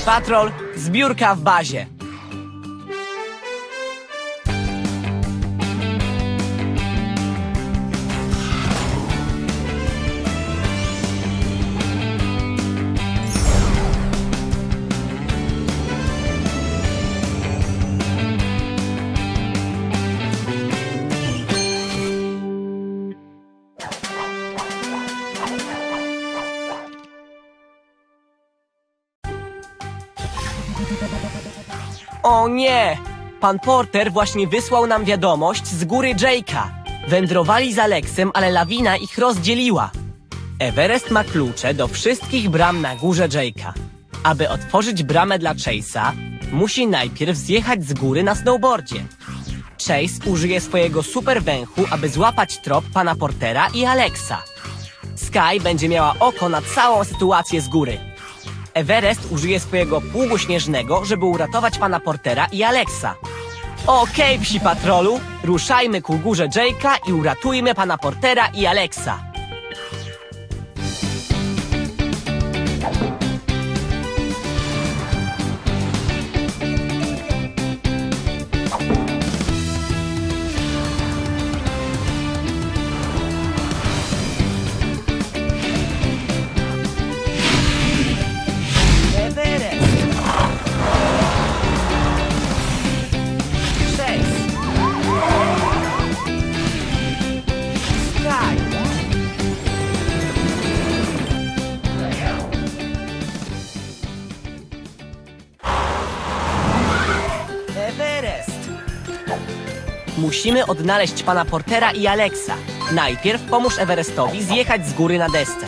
Patrol, zbiórka w bazie. O nie! Pan Porter właśnie wysłał nam wiadomość z góry Jake'a. Wędrowali z Aleksem, ale lawina ich rozdzieliła. Everest ma klucze do wszystkich bram na górze Jake'a. Aby otworzyć bramę dla Chase'a, musi najpierw zjechać z góry na snowboardzie. Chase użyje swojego super węchu, aby złapać trop pana Portera i Alexa. Sky będzie miała oko na całą sytuację z góry. Everest użyje swojego pługu śnieżnego, żeby uratować pana Portera i Alexa. Okej, psi patrolu, ruszajmy ku górze Jake'a i uratujmy pana Portera i Alexa. Musimy odnaleźć pana Portera i Alexa. Najpierw pomóż Everestowi zjechać z góry na desce.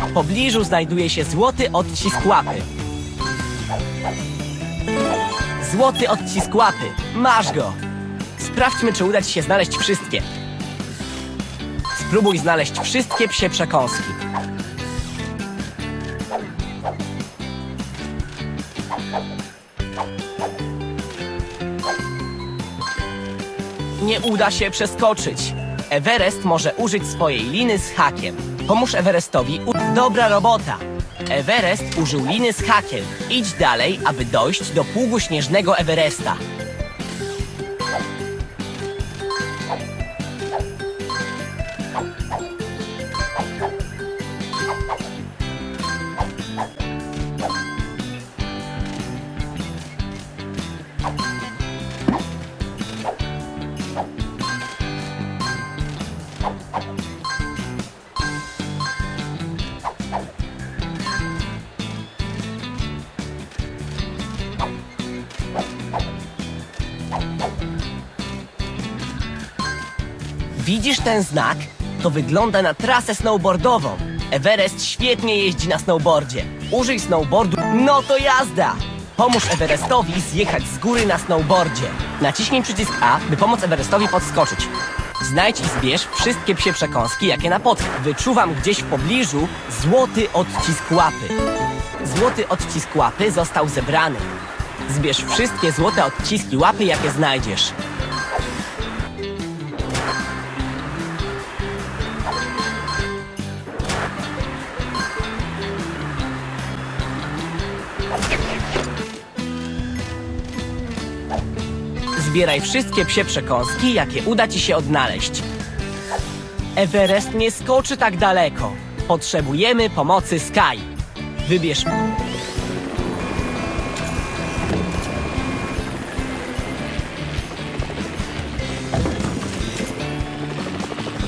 W pobliżu znajduje się złoty odcisk łapy. Złoty odcisk łapy. Masz go. Sprawdźmy, czy uda ci się znaleźć wszystkie. Spróbuj znaleźć wszystkie psie przekąski. Nie uda się przeskoczyć. Everest może użyć swojej liny z hakiem. Pomóż Everestowi. U... Dobra robota. Everest użył liny z hakiem. Idź dalej, aby dojść do pługu śnieżnego Everesta. Widzisz ten znak? To wygląda na trasę snowboardową. Everest świetnie jeździ na snowboardzie. Użyj snowboardu. No to jazda! Pomóż Everestowi zjechać z góry na snowboardzie. Naciśnij przycisk A, by pomóc Everestowi podskoczyć. Znajdź i zbierz wszystkie psie przekąski, jakie napotkał. Wyczuwam gdzieś w pobliżu złoty odcisk łapy. Złoty odcisk łapy został zebrany. Zbierz wszystkie złote odciski łapy, jakie znajdziesz. Zbieraj wszystkie psie przekąski, jakie uda ci się odnaleźć. Everest nie skoczy tak daleko. Potrzebujemy pomocy Sky. Wybierz.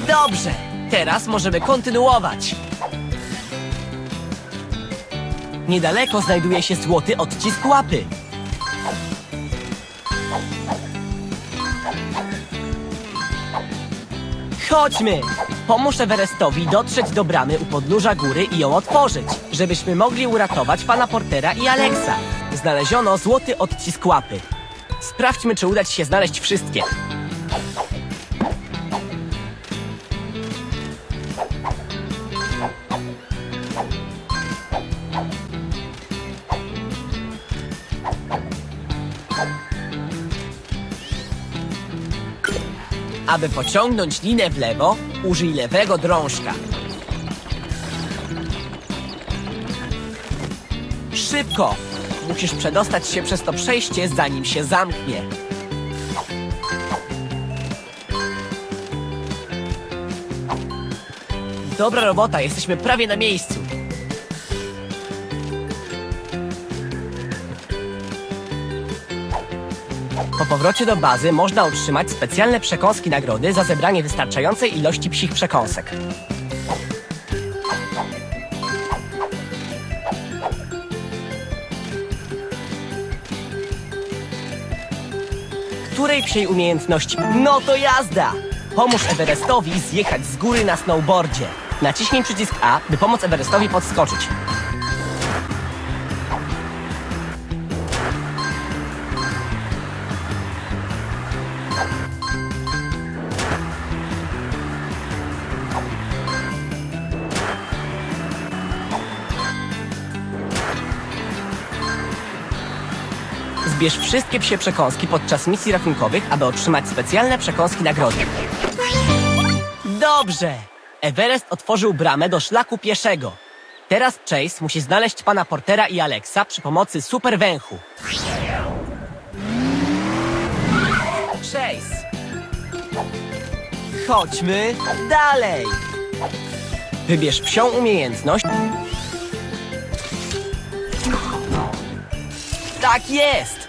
Dobrze, teraz możemy kontynuować. Niedaleko znajduje się złoty odcisk łapy. Chodźmy! Pomóż Everestowi dotrzeć do bramy u podnóża góry i ją otworzyć, żebyśmy mogli uratować pana Portera i Alexa. Znaleziono złoty odcisk łapy. Sprawdźmy, czy uda ci się znaleźć wszystkie. Aby pociągnąć linę w lewo, użyj lewego drążka. Szybko! Musisz przedostać się przez to przejście, zanim się zamknie. Dobra robota, jesteśmy prawie na miejscu. Po powrocie do bazy można otrzymać specjalne przekąski nagrody za zebranie wystarczającej ilości psich przekąsek. Której psiej umiejętności? No to jazda! Pomóż Everestowi zjechać z góry na snowboardzie. Naciśnij przycisk A, by pomóc Everestowi podskoczyć. Zbierz wszystkie psie przekąski podczas misji ratunkowych, aby otrzymać specjalne przekąski nagrody. Dobrze! Everest otworzył bramę do szlaku pieszego. Teraz Chase musi znaleźć pana Portera i Alexa przy pomocy super węchu. Chase! Chodźmy dalej! Wybierz psią umiejętność. Tak jest!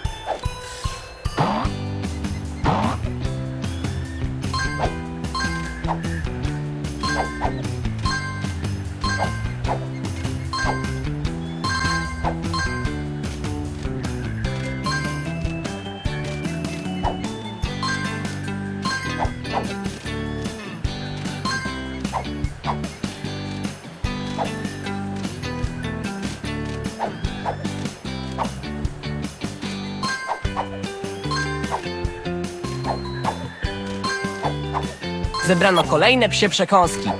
Zebrano kolejne psie przekąski.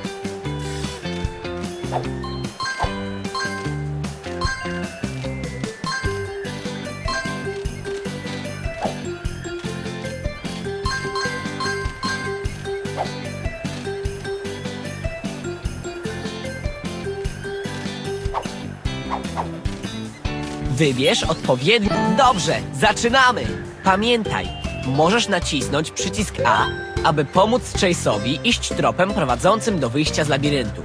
Wybierz odpowiedni... Dobrze, zaczynamy! Pamiętaj, możesz nacisnąć przycisk A, aby pomóc Chase'owi iść tropem prowadzącym do wyjścia z labiryntu.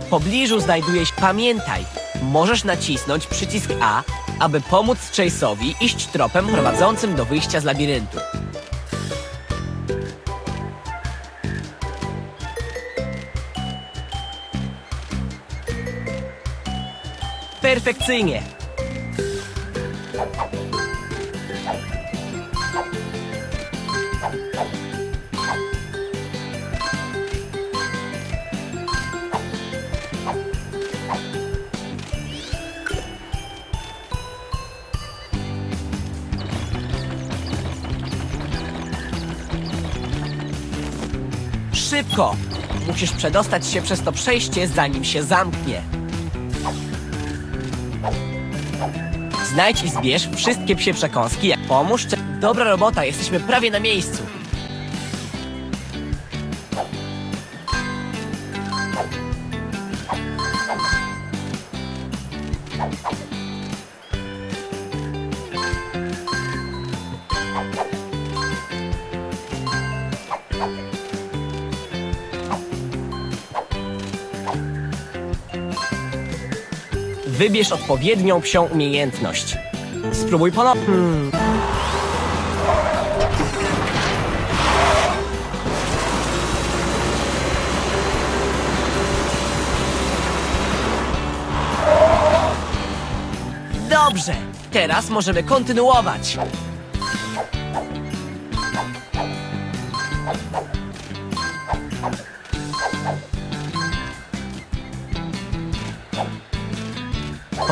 W pobliżu znajduje się... Pamiętaj, możesz nacisnąć przycisk A, aby pomóc Chase'owi iść tropem prowadzącym do wyjścia z labiryntu. Perfekcyjnie. Szybko! Musisz przedostać się przez to przejście, zanim się zamknie. Znajdź i zbierz wszystkie psie przekąski. Pomóż. Dobra robota, jesteśmy prawie na miejscu. Wybierz odpowiednią psią umiejętność. Spróbuj ponownie. Hmm. Dobrze, teraz możemy kontynuować.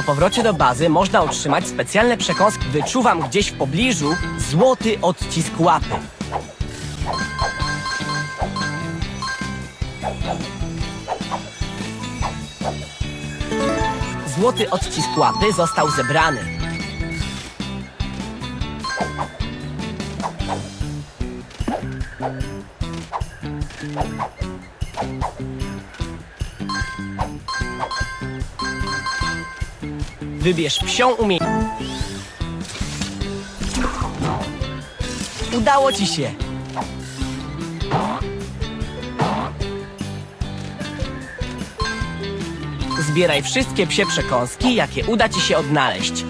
Powrocie do bazy można otrzymać specjalne przekąski. Wyczuwam gdzieś w pobliżu złoty odcisk łapy. Złoty odcisk łapy został zebrany. Wybierz psią umiejętność. Udało ci się! Zbieraj wszystkie psie przekąski, jakie uda ci się odnaleźć.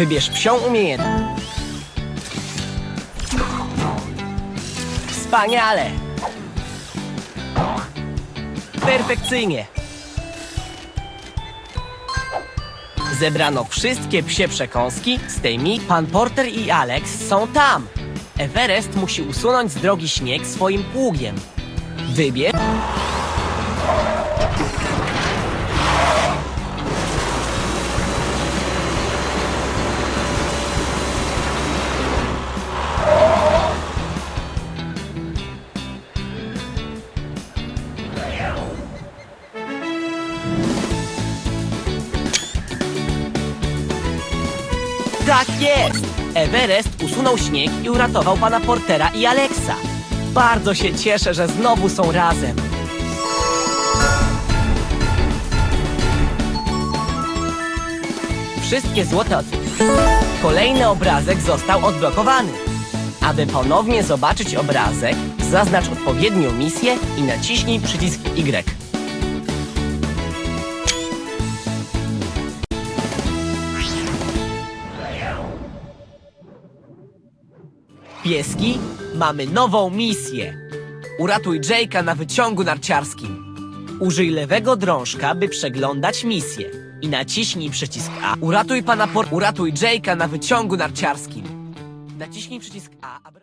Wybierz psią umiejętność. Wspaniale! Perfekcyjnie! Zebrano wszystkie psie przekąski, z tymi pan Porter i Alex są tam. Everest musi usunąć z drogi śnieg swoim pługiem. Wybierz... jest! Everest usunął śnieg i uratował pana Portera i Alexa. Bardzo się cieszę, że znowu są razem. Wszystkie złote od... Kolejny obrazek został odblokowany. Aby ponownie zobaczyć obrazek, zaznacz odpowiednią misję i naciśnij przycisk Y. Pieski, mamy nową misję. Uratuj Jake'a na wyciągu narciarskim. Użyj lewego drążka, by przeglądać misję. I naciśnij przycisk A. Uratuj pana por... Uratuj Jake'a na wyciągu narciarskim. Naciśnij przycisk A, aby...